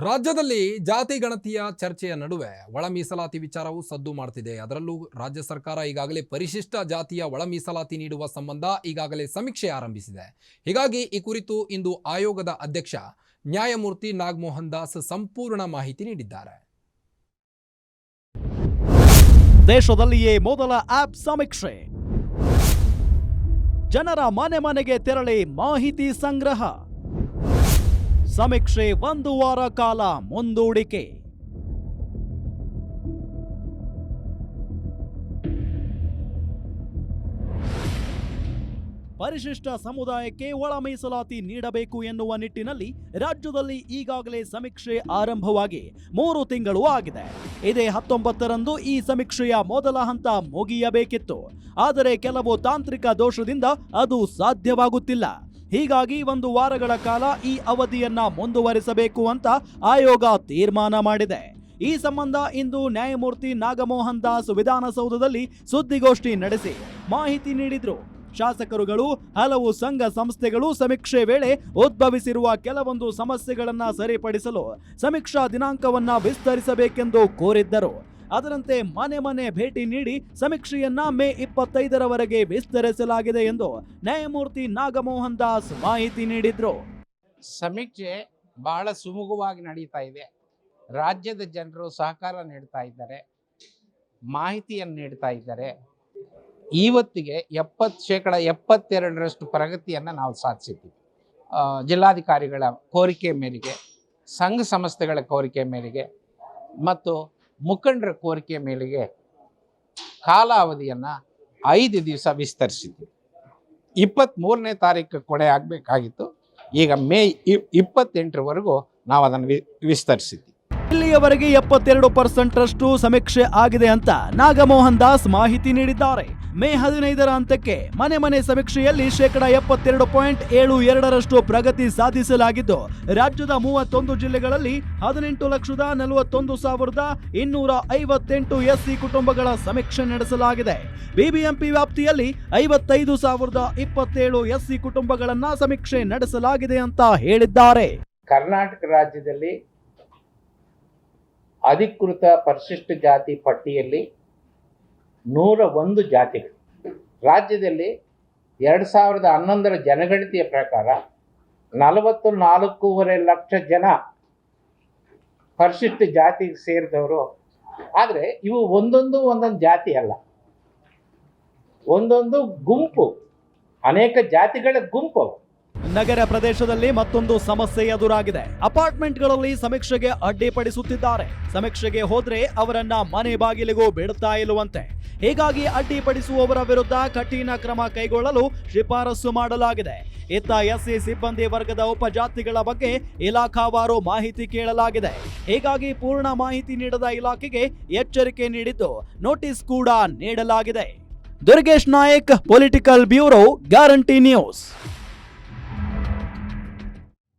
ರಾಜ್ಯದಲ್ಲಿ ಜಾತಿ ಗಣತಿಯ ಚರ್ಚೆಯ ನಡುವೆ ಒಳ ಮೀಸಲಾತಿ ವಿಚಾರವು ಸದ್ದು ಮಾಡ್ತಿದೆ. ಅದರಲ್ಲೂ ರಾಜ್ಯ ಸರ್ಕಾರ ಈಗಾಗಲೇ ಪರಿಶಿಷ್ಟ ಜಾತಿಯ ಒಳ ಮೀಸಲಾತಿ ನೀಡುವ ಸಂಬಂಧ ಈಗಾಗಲೇ ಸಮೀಕ್ಷೆ ಆರಂಭಿಸಿದೆ. ಹೀಗಾಗಿ ಈ ಕುರಿತು ಇಂದು ಆಯೋಗದ ಅಧ್ಯಕ್ಷ ನ್ಯಾಯಮೂರ್ತಿ ನಾಗಮೋಹನ್ ದಾಸ್ ಸಂಪೂರ್ಣ ಮಾಹಿತಿ ನೀಡಿದ್ದಾರೆ. ದೇಶದಲ್ಲಿಯೇ ಮೊದಲ ಆಪ್ ಸಮೀಕ್ಷೆ. ಜನರ ಮನೆ ಮನೆಗೆ ತೆರಳಿ ಮಾಹಿತಿ ಸಂಗ್ರಹ. ಸಮೀಕ್ಷೆ ಒಂದು ವಾರ ಕಾಲ ಮುಂದೂಡಿಕೆ. ಪರಿಶಿಷ್ಟ ಸಮುದಾಯಕ್ಕೆ ಒಳ ಮೀಸಲಾತಿ ನೀಡಬೇಕು ಎನ್ನುವ ನಿಟ್ಟಿನಲ್ಲಿ ರಾಜ್ಯದಲ್ಲಿ ಈಗಾಗಲೇ ಸಮೀಕ್ಷೆ ಆರಂಭವಾಗಿ ಮೂರು ತಿಂಗಳು ಆಗಿದೆ. ಇದೇ ಹತ್ತೊಂಬತ್ತರಂದು ಈ ಸಮೀಕ್ಷೆಯ ಮೊದಲ ಹಂತ ಮುಗಿಯಬೇಕಿತ್ತು. ಆದರೆ ಕೆಲವು ತಾಂತ್ರಿಕ ದೋಷದಿಂದ ಅದು ಸಾಧ್ಯವಾಗುತ್ತಿಲ್ಲ. ಹೀಗಾಗಿ ಒಂದು ವಾರಗಳ ಕಾಲ ಈ ಅವಧಿಯನ್ನ ಮುಂದುವರಿಸಬೇಕು ಅಂತ ಆಯೋಗ ತೀರ್ಮಾನ ಮಾಡಿದೆ. ಈ ಸಂಬಂಧ ಇಂದು ನ್ಯಾಯಮೂರ್ತಿ ನಾಗಮೋಹನ್ ದಾಸ್ ವಿಧಾನಸೌಧದಲ್ಲಿ ಸುದ್ದಿಗೋಷ್ಠಿ ನಡೆಸಿ ಮಾಹಿತಿ ನೀಡಿದ್ರು. ಶಾಸಕರುಗಳು, ಹಲವು ಸಂಘ ಸಂಸ್ಥೆಗಳು ಸಮೀಕ್ಷೆ ವೇಳೆ ಉದ್ಭವಿಸಿರುವ ಕೆಲವೊಂದು ಸಮಸ್ಯೆಗಳನ್ನ ಸರಿಪಡಿಸಲು ಸಮೀಕ್ಷಾ ದಿನಾಂಕವನ್ನ ವಿಸ್ತರಿಸಬೇಕೆಂದು ಕೋರಿದ್ದರು. ಅದರಂತೆ ಮನೆ ಮನೆ ಭೇಟಿ ನೀಡಿ ಸಮೀಕ್ಷೆಯನ್ನ ಮೇ ಇಪ್ಪತ್ತೈದರವರೆಗೆ ವಿಸ್ತರಿಸಲಾಗಿದೆ ಎಂದು ನ್ಯಾಯಮೂರ್ತಿ ನಾಗಮೋಹನ್ ದಾಸ್ ಮಾಹಿತಿ ನೀಡಿದ್ರು. ಸಮೀಕ್ಷೆ ಬಹಳ ಸುಮುಖವಾಗಿ ನಡೀತಾ ಇದೆ. ರಾಜ್ಯದ ಜನರು ಸಹಕಾರ ನೀಡ್ತಾ ಇದ್ದಾರೆ. ಮಾಹಿತಿಯನ್ನು ನೀಡ್ತಾ ಇದ್ದಾರೆ. ಇವತ್ತಿಗೆ ಎಪ್ಪತ್ತು ಶೇಕಡ ಎಪ್ಪತ್ತೆರಡರಷ್ಟು ಪ್ರಗತಿಯನ್ನು ನಾವು ಸಾಧಿಸಿದ್ದೀವಿ. ಜಿಲ್ಲಾಧಿಕಾರಿಗಳ ಕೋರಿಕೆ ಮೇರೆಗೆ, ಸಂಘ ಸಂಸ್ಥೆಗಳ ಕೋರಿಕೆ ಮೇರೆಗೆ, ಮತ್ತು ಮುಖಂಡರ ಕೋರಿಕೆ ಮೇಲೆಗೆ ಕಾಲಾವಧಿಯನ್ನು ಐದು ದಿವಸ ವಿಸ್ತರಿಸಿದ್ವಿ. ಇಪ್ಪತ್ತ್ಮೂರನೇ ತಾರೀಕು ಕೊನೆ ಆಗಬೇಕಾಗಿತ್ತು. ಈಗ ಮೇ ಇಪ್ಪತ್ತೆಂಟರವರೆಗೂ ನಾವು ಅದನ್ನು ವಿಸ್ತರಿಸಿದ್ವಿ. ಇಲ್ಲಿಯವರೆಗೆ ಎಪ್ಪತ್ತೆರಡು ಪರ್ಸೆಂಟ್ ರಷ್ಟು ಸಮೀಕ್ಷೆ ಆಗಿದೆ ಅಂತ ನಾಗಮೋಹನ್ ದಾಸ್ ಮಾಹಿತಿ ನೀಡಿದ್ದಾರೆ. ಮೇ ಹದಿನೈದರ ಅಂತ್ಯಕ್ಕೆ ಮನೆ ಮನೆ ಸಮೀಕ್ಷೆಯಲ್ಲಿ ಶೇಕಡ ಎಪ್ಪತ್ತೆರಡು ಪಾಯಿಂಟ್ ಏಳು ಎರಡರಷ್ಟು ಪ್ರಗತಿ ಸಾಧಿಸಲಾಗಿದ್ದು, ರಾಜ್ಯದ ಮೂವತ್ತೊಂದು ಜಿಲ್ಲೆಗಳಲ್ಲಿ ಹದಿನೆಂಟು ಲಕ್ಷದ ನಲವತ್ತೊಂದು ಸಾವಿರದ ಇನ್ನೂರ ಐವತ್ತೆಂಟು ಎಸ್ಸಿ ಕುಟುಂಬಗಳ ಸಮೀಕ್ಷೆ ನಡೆಸಲಾಗಿದೆ. ಬಿಬಿಎಂಪಿ ವ್ಯಾಪ್ತಿಯಲ್ಲಿ ಐವತ್ತೈದು ಸಾವಿರದ ಇಪ್ಪತ್ತೇಳು ಎಸ್ಸಿ ಕುಟುಂಬಗಳನ್ನ ಸಮೀಕ್ಷೆ ನಡೆಸಲಾಗಿದೆ ಅಂತ ಹೇಳಿದ್ದಾರೆ. ಕರ್ನಾಟಕ ರಾಜ್ಯದಲ್ಲಿ ಅಧಿಕೃತ ಪರಿಶಿಷ್ಟ ಜಾತಿ ಪಟ್ಟಿಯಲ್ಲಿ ನೂರ ಒಂದು ಜಾತಿಗಳು. ರಾಜ್ಯದಲ್ಲಿ ಎರಡು ಸಾವಿರದ ಹನ್ನೊಂದರ ಜನಗಣತಿಯ ಪ್ರಕಾರ ನಲವತ್ತು ನಾಲ್ಕೂವರೆ ಲಕ್ಷ ಜನ ಪರಿಶಿಷ್ಟ ಜಾತಿಗೆ ಸೇರಿದವರು. ಆದರೆ ಇವು ಒಂದೊಂದು ಒಂದೊಂದು ಜಾತಿ ಅಲ್ಲ. ಒಂದೊಂದು ಗುಂಪು, ಅನೇಕ ಜಾತಿಗಳ ಗುಂಪು ನಗರ ಪ್ರದೇಶದಲ್ಲಿ ಮತ್ತೊಂದು ಸಮಸ್ಯೆ ಎದುರಾಗಿದೆ. ಅಪಾರ್ಟ್ಮೆಂಟ್ಗಳಲ್ಲಿ ಸಮೀಕ್ಷೆಗೆ ಅಡ್ಡಿಪಡಿಸುತ್ತಿದ್ದಾರೆ. ಸಮೀಕ್ಷೆಗೆ ಹೋದ್ರೆ ಅವರನ್ನ ಮನೆ ಬಾಗಿಲಿಗೂ ಬಿಡುತ್ತಾ ಇಲ್ಲವಂತೆ. ಹೀಗಾಗಿ ಅಡ್ಡಿಪಡಿಸುವವರ ವಿರುದ್ಧ ಕಠಿಣ ಕ್ರಮ ಕೈಗೊಳ್ಳಲು ಶಿಫಾರಸು ಮಾಡಲಾಗಿದೆ. ಇತ್ತ ಎಸ್ಸಿ ಸಿಬ್ಬಂದಿ ವರ್ಗದ ಉಪಜಾತಿಗಳ ಬಗ್ಗೆ ಇಲಾಖಾವಾರು ಮಾಹಿತಿ ಕೇಳಲಾಗಿದೆ. ಹೀಗಾಗಿ ಪೂರ್ಣ ಮಾಹಿತಿ ನೀಡದ ಇಲಾಖೆಗೆ ಎಚ್ಚರಿಕೆ ನೀಡಿದ್ದು ನೋಟಿಸ್ ಕೂಡ ನೀಡಲಾಗಿದೆ. Durgesh Nayak political bureau guarantee news